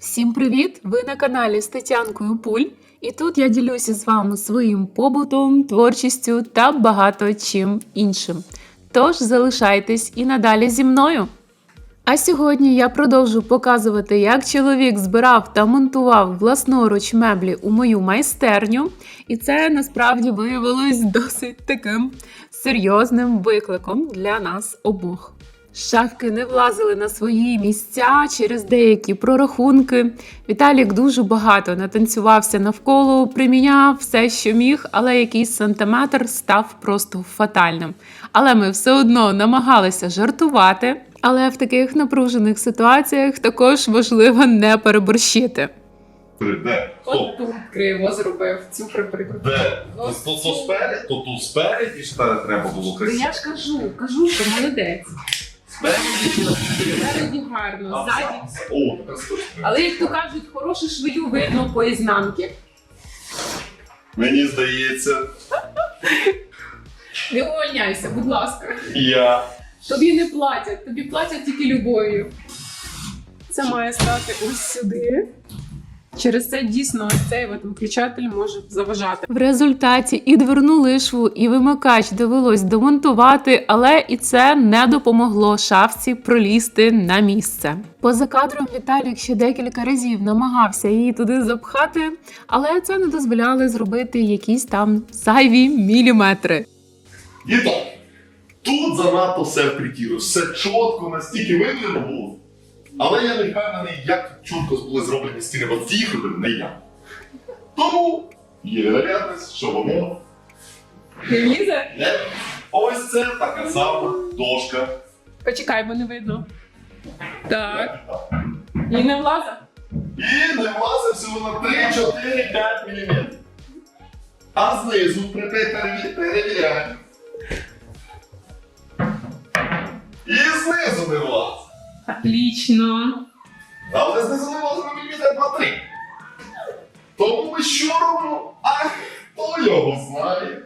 Всім привіт! Ви на каналі з Тетянкою Пуль. І тут я ділюся з вами своїм побутом, творчістю та багато чим іншим. Тож залишайтесь і надалі зі мною. А сьогодні я продовжу показувати, як чоловік збирав та монтував власноруч меблі у мою майстерню, і це насправді виявилось досить таким серйозним викликом для нас обох. Шафки не влазили на свої місця через деякі прорахунки. Віталік дуже багато натанцювався навколо, приміняв все, що міг, але якийсь сантиметр став просто фатальним. Але ми все одно намагалися жартувати. Але в таких напружених ситуаціях також важливо не переборщити. Де? Хто? тут криво зробив цю приприку. Де? То, спереді, то тут спереді треба було красиво. Я ж кажу, кажу, що молодець. Спереді. Гарно, ззаді. О. Але як то кажуть, хорошу швию видно по ізнанки. Мені здається, Не увольняйся, будь ласка. я. Тобі не платять, тобі платять тільки любов'ю. Це має стати ось сюди. Через це дійсно цей от виключатель може заважати. В результаті і дверну лишву, і вимикач довелось домонтувати, але і це не допомогло шафці пролізти на місце. Поза кадром Віталік ще декілька разів намагався її туди запхати, але це не дозволяли зробити якісь там зайві міліметри. І так. Тут занадто все впритіло, все чітко, настільки видно було. Але я не впевнений, як чітко були зроблені стіни, бо робив не я. Тому є вероятність, що воно Не влізе? не. Ось це така сама дошка. Почекай, бо не видно. Так. І не влазить? І не влазить всього на 3, 4, 5 мм. А знизу перевіряємо. перевіряємо. І знизу не влазить. Отлично. Але знизу не влазить на міліметр 2-3. Тому ми що робимо? А хто його знає?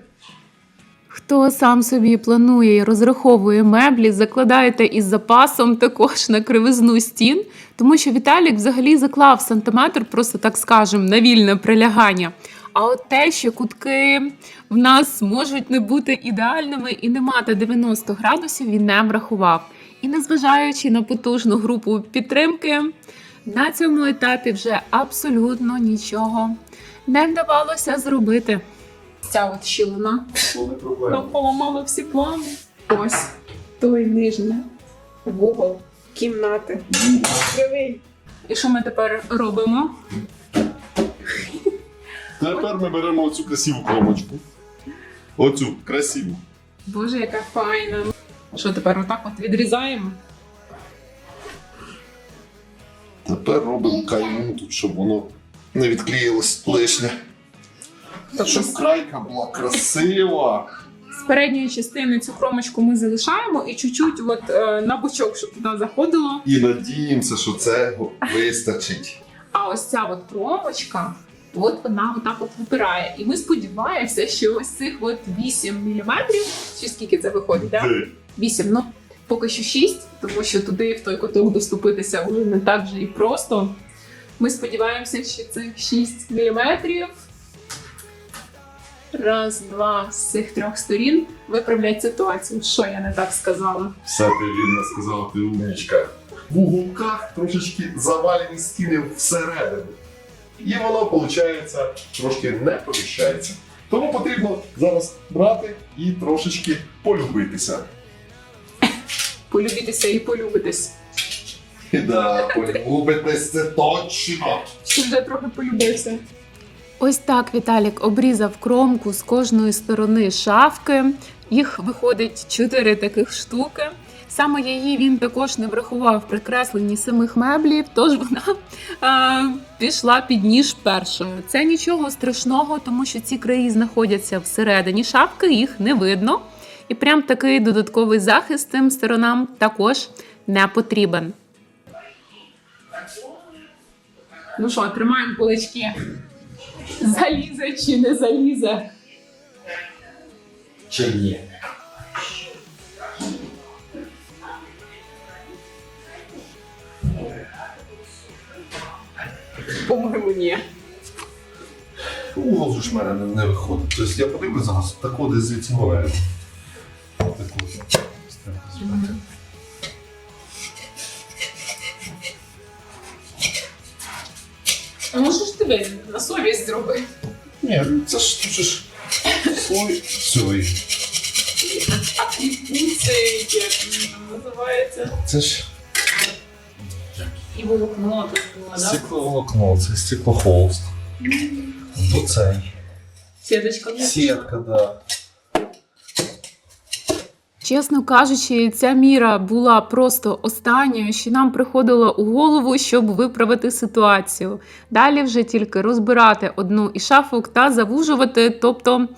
Хто сам собі планує і розраховує меблі, закладайте із запасом також на кривизну стін, тому що Віталік взагалі заклав сантиметр, просто так скажемо, на вільне прилягання. А от те, що кутки в нас можуть не бути ідеальними і не мати 90 градусів, він не врахував. І незважаючи на потужну групу підтримки, на цьому етапі вже абсолютно нічого не вдавалося зробити. Ця от щілина нам поламали всі плани. Ось той нижній вугол кімнати. Кривий. І що ми тепер робимо? Тепер ми беремо оцю красиву кромочку. Оцю красиву. Боже, яка файна. Що тепер отак от відрізаємо? Тепер робимо кайму тут, щоб воно не відклеїлось лишнє. Щоб крайка була красива. З передньої частини цю кромочку ми залишаємо і чуть-чуть от, е, на бочок, щоб туди заходило. І надіємося, що цього вистачить. А ось ця от кромочка, от вона отак от випирає. І ми сподіваємося, що ось цих от 8 мм, чи скільки це виходить, так? Де? 8, ну поки що 6, тому що туди в той куток доступитися вже не так же і просто. Ми сподіваємося, що цих 6 мм. Раз, два з цих трьох сторін виправлять ситуацію. Що я не так сказала? Все ти вірно сказала, ти умничка. В уголках трошечки завалені стіни всередину. І воно, виходить, трошки не поміщається. Тому потрібно зараз брати і трошечки полюбитися. Полюбітися і полюбитись. Да, полюбитись це точно. Ти вже трохи полюбився. Ось так Віталік обрізав кромку з кожної сторони шафки. Їх виходить чотири таких штуки. Саме її він також не врахував при кресленні самих меблів, тож вона а, пішла під ніж першою. Це нічого страшного, тому що ці краї знаходяться всередині шапки, їх не видно. І прям такий додатковий захист цим сторонам також не потрібен. Ну що, тримаємо кулачки. Залізе чи не залізе? Чи ні? По-моєму, ні. Угол ж в мене не, виходить. Тобто я подивлюсь зараз, так десь звідси гораю. може ж тебе на совість зроби? Ні, це ж тут же ж слой цей. Це як називається? Це ж І волокно тут було, да? стекловолокно, це стеклохолст. Оцей. Сіточка. Сітка, да. Чесно кажучи, ця міра була просто останньою, що нам приходило у голову, щоб виправити ситуацію. Далі вже тільки розбирати одну із шафок та завужувати, тобто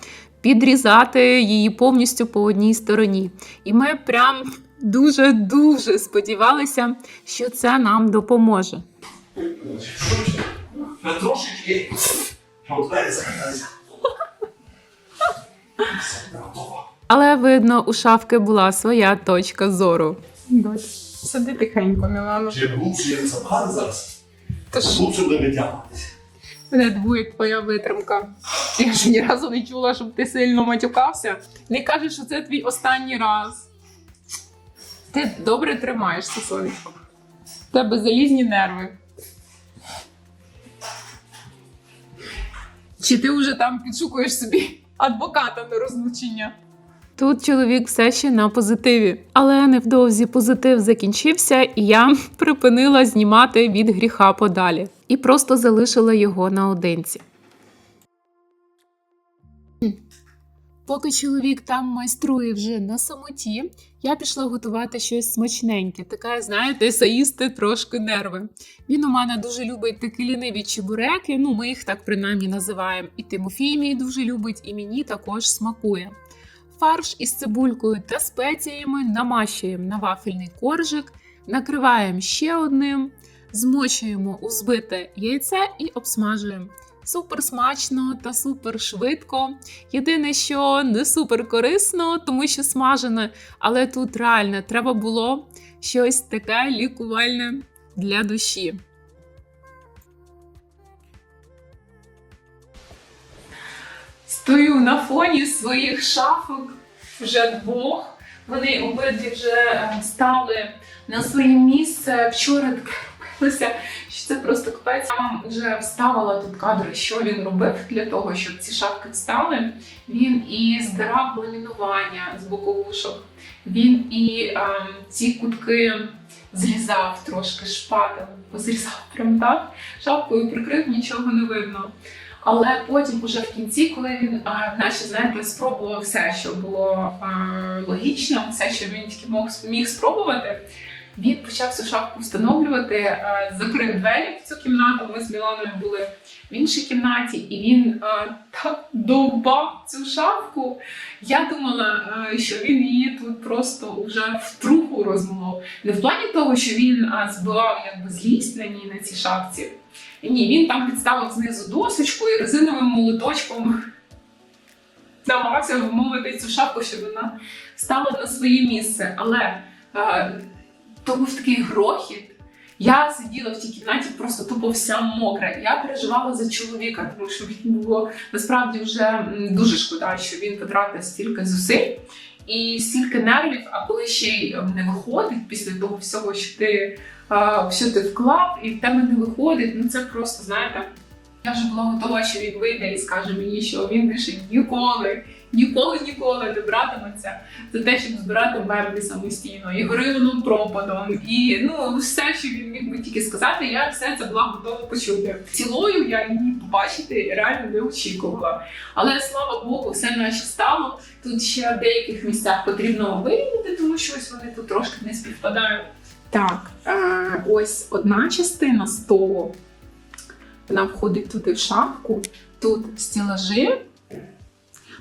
підрізати її повністю по одній стороні. І ми прям дуже-дуже сподівалися, що це нам допоможе. Трошечки. Але видно, у шафки була своя точка зору. Сиди тихенько, Мілано. Чи глубше я не забагато зараз? Та ж Глубше буде витягуватися. мене двоє твоя витримка. Я ж ні разу не чула, щоб ти сильно матюкався. Не кажеш, що це твій останній раз. Ти добре тримаєшся, сонечко. В тебе залізні нерви. Чи ти вже там підшукуєш собі адвоката на розлучення? Тут чоловік все ще на позитиві, але невдовзі позитив закінчився, і я припинила знімати від гріха подалі і просто залишила його наодинці. Поки чоловік там майструє вже на самоті, я пішла готувати щось смачненьке, таке, знаєте, заїсти трошки нерви. Він у мене дуже любить такі ліниві чебуреки, ну ми їх так принаймні називаємо. І Тимофій мій дуже любить, і мені також смакує. Фарш із цибулькою та спеціями намащуємо на вафельний коржик, накриваємо ще одним, змочуємо у збите яйце і обсмажуємо. Супер смачно та супер швидко. Єдине, що не супер корисно, тому що смажене, але тут реально треба було щось таке лікувальне для душі. Стою на фоні своїх шафок вже двох. Вони обидві вже е, стали на своє місце. Вчора робилося, що це просто капець. Я вам вже вставила тут кадри, що він робив для того, щоб ці шафки встали. Він і здирав ламінування з боковушок. Він і е, ці кутки зрізав трошки шпателем, позрізав прям так. Шапкою прикрив, нічого не видно. Але потім, уже в кінці, коли він, наче знаєте, спробував все, що було а, логічно, все, що він тільки мог міг спробувати, він почав цю шапку встановлювати, закрив двері в цю кімнату. Ми з Міланою були в іншій кімнаті, і він так довбав цю шапку. Я думала, що він її тут просто вже в труху розмовив. Не в плані того, що він збивав якби злість на ній на цій шапці. Ні, він там підставив знизу досочку і резиновим молоточком намагався вмовити цю шапку, щоб вона стала на своє місце. Але е, то був такий грохіт. Я сиділа в тій кімнаті просто тупо вся мокра. Я переживала за чоловіка, тому що він було насправді вже дуже шкода, що він потратив стільки зусиль і стільки нервів, а коли ще й не виходить після того всього, що ти що ти вклав, і в тебе не виходить. Ну це просто знаєте. Я вже була готова, що він вийде і скаже мені, що він більше ніколи, ніколи, ніколи не братиметься за те, щоб збирати меблі самостійно, і горилом пропадом, і ну все, що він міг би тільки сказати, я все це була готова почути. Цілою я її побачити реально не очікувала. Але слава Богу, все наче стало. Тут ще в деяких місцях потрібно вирівняти, тому що ось вони тут трошки не співпадають. Так, е, ось одна частина столу. Вона входить туди в шафку. Тут стелажі. Ну,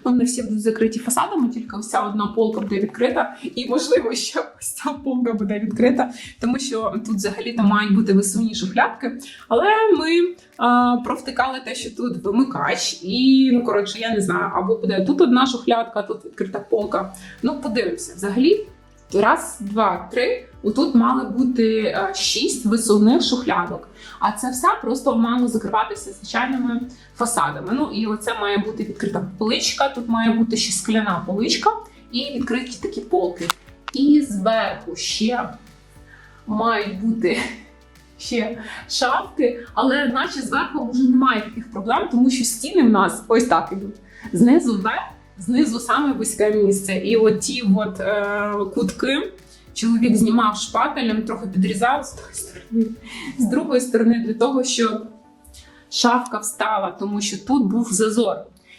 Вони всі будуть закриті фасадами, тільки ось одна полка буде відкрита, і можливо, ще ось ця полка буде відкрита, тому що тут взагалі там мають бути висувні шухлядки. Але ми а, провтикали те, що тут вимикач, і ну коротше, я не знаю, або буде тут одна шухлядка, тут відкрита полка. Ну, подивимося. Взагалі, раз, два, три. Отут мали бути е, шість висувних шухлядок. А це все просто мало закриватися звичайними фасадами. Ну і оце має бути відкрита поличка, тут має бути ще скляна поличка і відкриті такі полки. І зверху ще мають бути ще шафки, але наче зверху вже немає таких проблем, тому що стіни в нас ось так ідуть. Знизу вверх, знизу саме вузьке місце. І от ті от, е, кутки чоловік знімав шпателем, трохи підрізав з тої сторони, з другої сторони, для того, щоб шафка встала, тому що тут був зазор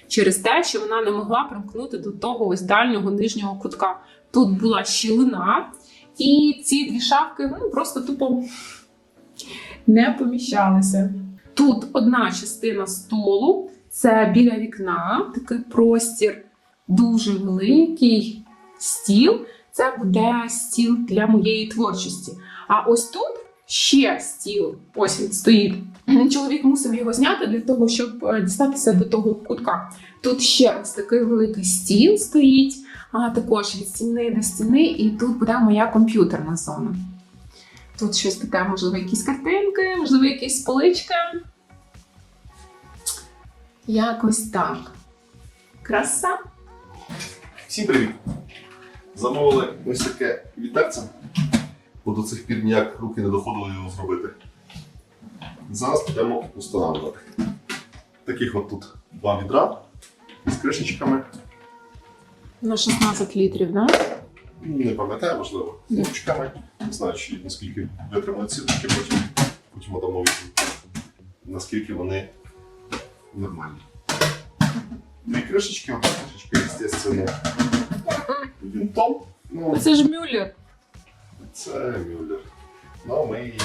через те, що вона не могла примкнути до того ось дальнього нижнього кутка. Тут була щілина, і ці дві шафки ну, просто тупо не поміщалися. Тут одна частина столу, це біля вікна, такий простір, дуже великий стіл. Це буде стіл для моєї творчості. А ось тут ще стіл. Ось він стоїть. Чоловік мусив його зняти для того, щоб е, дістатися до того кутка. Тут ще ось такий великий стіл стоїть, а також від стіни до стіни, і тут буде моя комп'ютерна зона. Тут щось таке, можливо, якісь картинки, можливо, якісь полички. Якось так. Краса. Всім привіт! Замовили ось таке вітерце, бо до цих пір ніяк руки не доходили його зробити. Зараз будемо встановлювати. Таких от тут два відра з кришечками. На 16 літрів, да? Не пам'ятаю, можливо, з ручками. Не знаю, чи наскільки витримали ці потім, потім дамо відповідь, наскільки вони нормальні. Дві кришечки, одна кришечка, звісно, вінтом. Ну, Це ж мюллер. це мюллер. Ну, ми її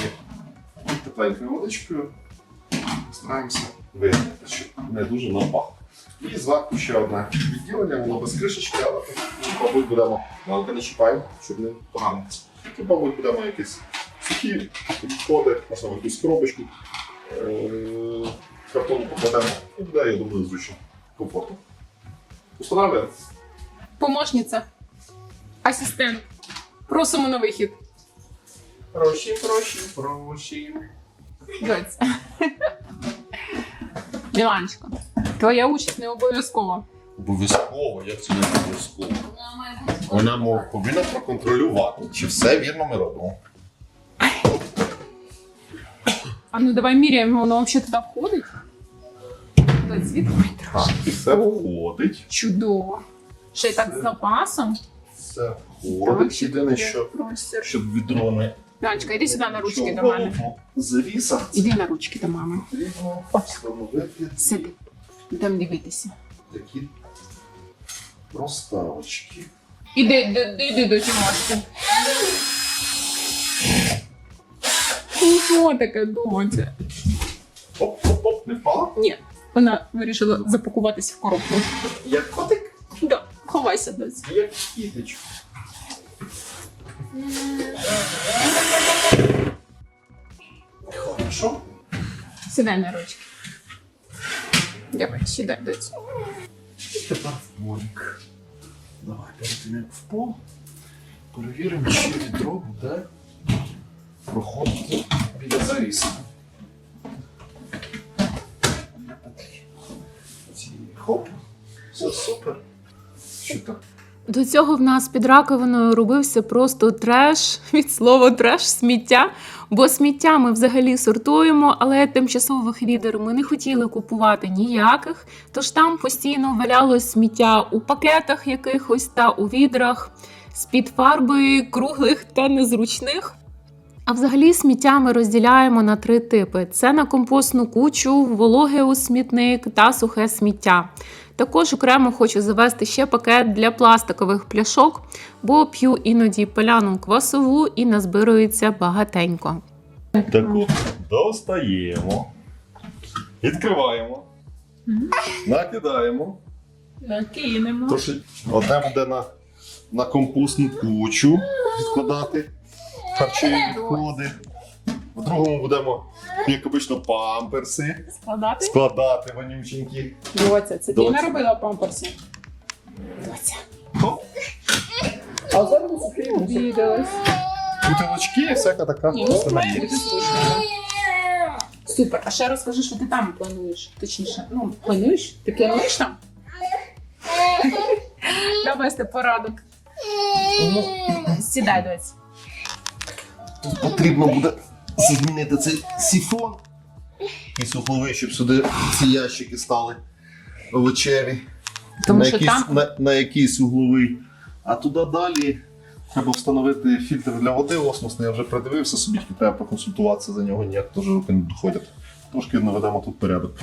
тепленькою водичкою стараємося вигнати, щоб не дуже нам пахло. І зверху ще одне відділення, воно без кришечки, але тут, мабуть, будемо малки не чіпаємо, щоб не поганитися. Тут, мабуть, будемо якісь сухі відходи, можливо, якусь коробочку, е- картону покладемо і буде, я думаю, зручно, комфортно. Устанавливаємо. Помощниця. Асистент. Просимо на вихід. Прощі, прощі, прощі. Доць. Міланчко, твоя участь не обов'язкова. Обов'язково, як це не обов'язково? Вона мов, повинна проконтролювати, чи все вірно ми робимо. А ну давай міряємо, воно взагалі туди входить. Доць, Так, трошки. все входить. Чудово. Ще й так з запасом. Все Так, входить. ще Єдине, що простір. щоб відро не Міланчка, іди сюди на ручки до мене. Завіса. Іди на ручки до мами. Потрібно встановити Сиди. Будемо дивитися. такі проставочки. Іди, іди, іди до Тімошки. Ну, Що таке доця? Оп-оп-оп, не впала? Ні, вона вирішила запакуватись в коробку. Як котик, Да, ховайся доць. як кіточка. Хорошо. Сідай на ручки. Давай, сідай. І тепер в. Давай, перед як в пол. Перевіримо, чи відро буде проходити біля завіси. Хоп, все супер. Що так? До цього в нас під раковиною робився просто треш від слова треш сміття. Бо сміття ми взагалі сортуємо, але тимчасових відер ми не хотіли купувати ніяких. Тож там постійно валялось сміття у пакетах якихось та у відрах з-під фарби круглих та незручних. А взагалі сміття ми розділяємо на три типи: це на компостну кучу, вологе у смітник та сухе сміття. Також окремо хочу завести ще пакет для пластикових пляшок, бо п'ю іноді паляну квасову і назбирується багатенько. Таку достаємо. Відкриваємо. Накидаємо. Кинемо. Тож одне буде на, на компостну кучу відкладати харчові відходи. В другому будемо, як обично, памперси Складати? складати вонюченькі. Доця, це ти Доця. не робила памперси? Доця. А зараз обідалась. бутилочки і всяка така. Ні, ну має бути слушно. Супер. А ще розкажи, що ти там плануєш. Точніше, ну, плануєш? Ти плануєш там? Давай порадок. Сідай, доць. Тут потрібно буде змінити цей сіфон і суховий, щоб сюди ці ящики стали. Тому на, що якийсь, там- на, на якийсь угловий. А туди далі треба встановити фільтр для води осмосний. Я вже придивився собі, треба проконсультуватися за нього, ніяк теж руки не доходять. Трошки наведемо тут порядок.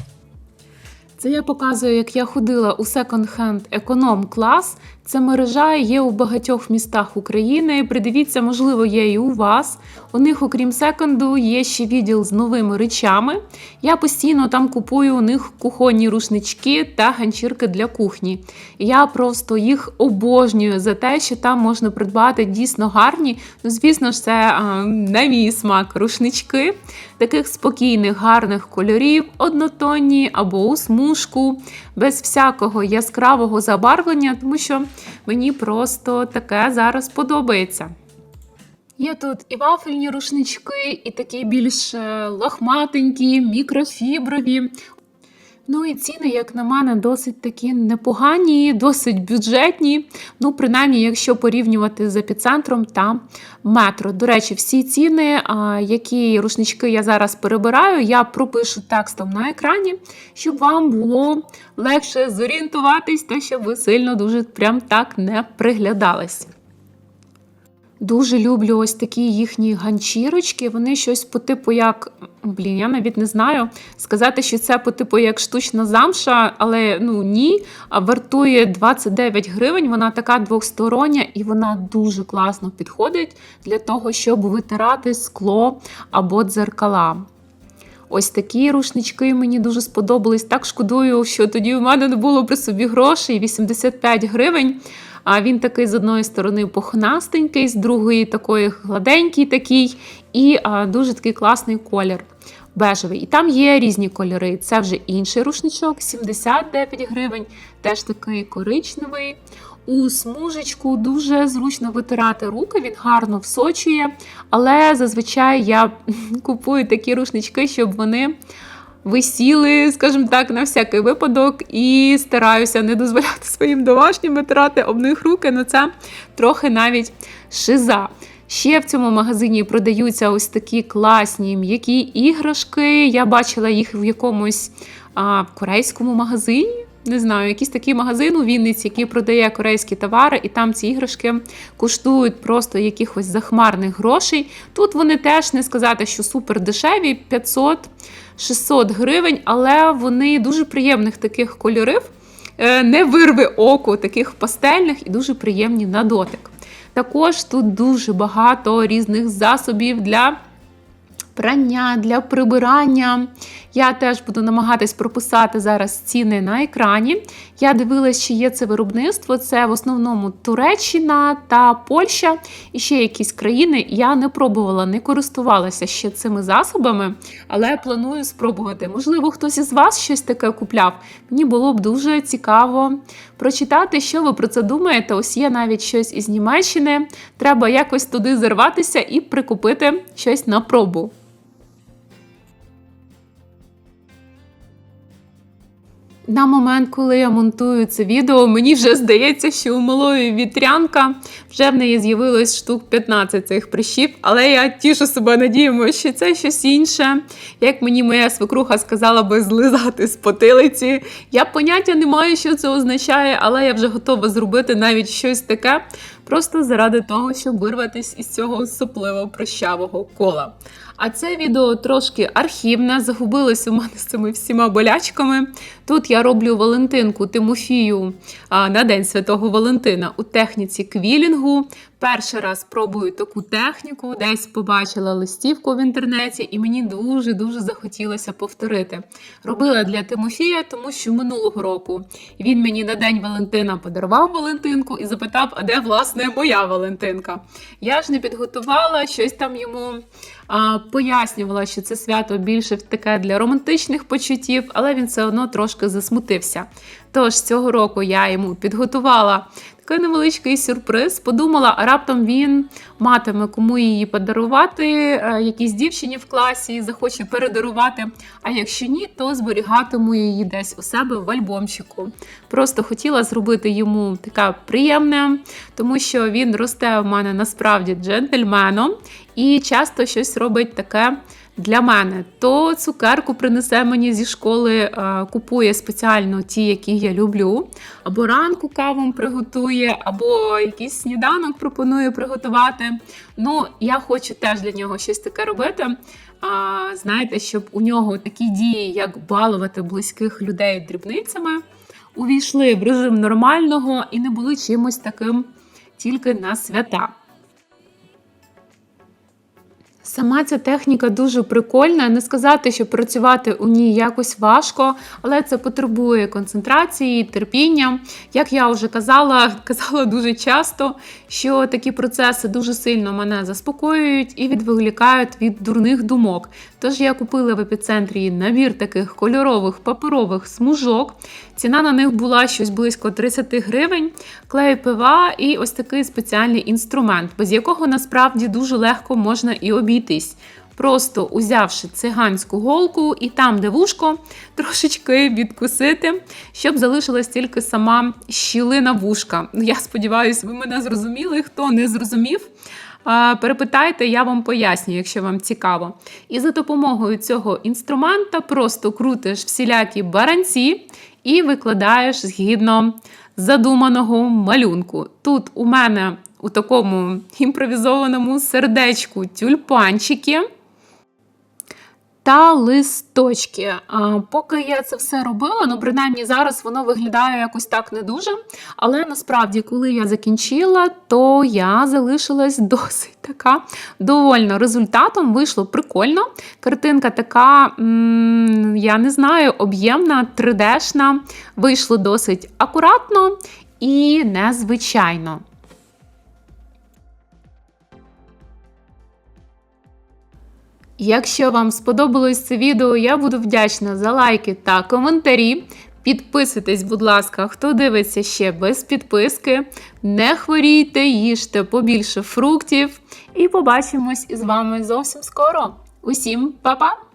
Це я показую, як я ходила у секонд-хенд економ клас. Це мережа є у багатьох містах України. Придивіться, можливо, є і у вас. У них, окрім секонду, є ще відділ з новими речами. Я постійно там купую у них кухонні рушнички та ганчірки для кухні. Я просто їх обожнюю за те, що там можна придбати дійсно гарні. Ну, звісно ж, це а, на мій смак рушнички таких спокійних, гарних кольорів, однотонні або у смужку, без всякого яскравого забарвлення, тому що мені просто таке зараз подобається. Є тут і вафельні рушнички, і такі більш е, лохматенькі, мікрофіброві. Ну і ціни, як на мене, досить такі непогані, досить бюджетні. Ну, принаймні, якщо порівнювати з епіцентром та метро. До речі, всі ціни, які рушнички я зараз перебираю, я пропишу текстом на екрані, щоб вам було легше зорієнтуватись та щоб ви сильно дуже прям так не приглядались. Дуже люблю ось такі їхні ганчірочки. Вони щось по типу як. Блін, я навіть не знаю. Сказати, що це по типу як штучна замша, але ну ні. Вартує 29 гривень. Вона така двохстороння і вона дуже класно підходить для того, щоб витирати скло або дзеркала. Ось такі рушнички мені дуже сподобались. Так шкодую, що тоді в мене не було при собі грошей 85 гривень. А він такий з одної сторони пухнастенький, з другої такої гладенький такий, і а, дуже такий класний колір. Бежевий. І там є різні кольори. Це вже інший рушничок, 79 гривень, теж такий коричневий. У смужечку дуже зручно витирати руки, він гарно всочує. Але зазвичай я купую такі рушнички, щоб вони висіли, скажімо так, на всякий випадок, і стараюся не дозволяти своїм домашнім витирати об них руки. Ну це трохи навіть шиза. Ще в цьому магазині продаються ось такі класні м'які іграшки. Я бачила їх в якомусь а, корейському магазині. Не знаю, якийсь такий магазин у Вінниці, який продає корейські товари, і там ці іграшки коштують просто якихось захмарних грошей. Тут вони теж не сказати, що супер дешеві 500 600 гривень, але вони дуже приємних таких кольорів, е, не вирви око таких пастельних і дуже приємні на дотик. Також тут дуже багато різних засобів для прання, для прибирання. Я теж буду намагатись прописати зараз ціни на екрані. Я дивилась, чи є це виробництво. Це в основному Туреччина та Польща і ще якісь країни. Я не пробувала, не користувалася ще цими засобами, але планую спробувати. Можливо, хтось із вас щось таке купляв. Мені було б дуже цікаво прочитати, що ви про це думаєте. Ось є навіть щось із Німеччини. Треба якось туди зірватися і прикупити щось на пробу. На момент, коли я монтую це відео, мені вже здається, що у малої вітрянка вже в неї з'явилось штук 15 цих прищів, але я тішу себе надіємо, що це щось інше. Як мені моя свекруха сказала би злизати з потилиці. Я поняття не маю, що це означає, але я вже готова зробити навіть щось таке, просто заради того, щоб вирватися із цього сопливо прощавого кола. А це відео трошки архівне, загубилось у мене з цими всіма болячками. Тут я роблю Валентинку Тимофію на День Святого Валентина у техніці квілінгу. Перший раз пробую таку техніку, десь побачила листівку в інтернеті, і мені дуже-дуже захотілося повторити. Робила для Тимофія, тому що минулого року він мені на День Валентина подарував Валентинку і запитав, а де власне моя Валентинка. Я ж не підготувала щось там йому пояснювала, що це свято більше таке для романтичних почуттів, але він все одно трошки засмутився. Тож цього року я йому підготувала такий невеличкий сюрприз. Подумала, а раптом він матиме кому її подарувати, е, якійсь дівчині в класі захоче передарувати. А якщо ні, то зберігатиму її десь у себе в альбомчику. Просто хотіла зробити йому таке приємне, тому що він росте в мене насправді джентльменом і часто щось робить таке. Для мене то цукерку принесе мені зі школи, е, купує спеціально ті, які я люблю, або ранку каву приготує, або якийсь сніданок пропонує приготувати. Ну, я хочу теж для нього щось таке робити. А, знаєте, щоб у нього такі дії, як балувати близьких людей дрібницями, увійшли в режим нормального і не були чимось таким тільки на свята. Сама ця техніка дуже прикольна. Не сказати, що працювати у ній якось важко, але це потребує концентрації, терпіння. Як я вже казала, казала дуже часто, що такі процеси дуже сильно мене заспокоюють і відволікають від дурних думок. Тож я купила в епіцентрі набір таких кольорових паперових смужок. Ціна на них була щось близько 30 гривень, клей пива і ось такий спеціальний інструмент, без якого насправді дуже легко можна і обійтись. Просто узявши циганську голку і там, де вушко, трошечки відкусити, щоб залишилась тільки сама щілина вушка. Ну, Я сподіваюся, ви мене зрозуміли. Хто не зрозумів, перепитайте, я вам поясню, якщо вам цікаво. І за допомогою цього інструмента просто крутиш всілякі баранці і викладаєш згідно задуманого малюнку. Тут у мене у такому імпровізованому сердечку тюльпанчики та листочки. А, поки я це все робила, ну принаймні зараз воно виглядає якось так не дуже. Але насправді, коли я закінчила, то я залишилась досить така довольна результатом. Вийшло прикольно. Картинка така, м, я не знаю, об'ємна, 3D-шна. Вийшло досить акуратно і незвичайно. Якщо вам сподобалось це відео, я буду вдячна за лайки та коментарі. Підписуйтесь, будь ласка, хто дивиться ще без підписки. Не хворійте, їжте побільше фруктів. І побачимось із вами зовсім скоро. Усім па-па!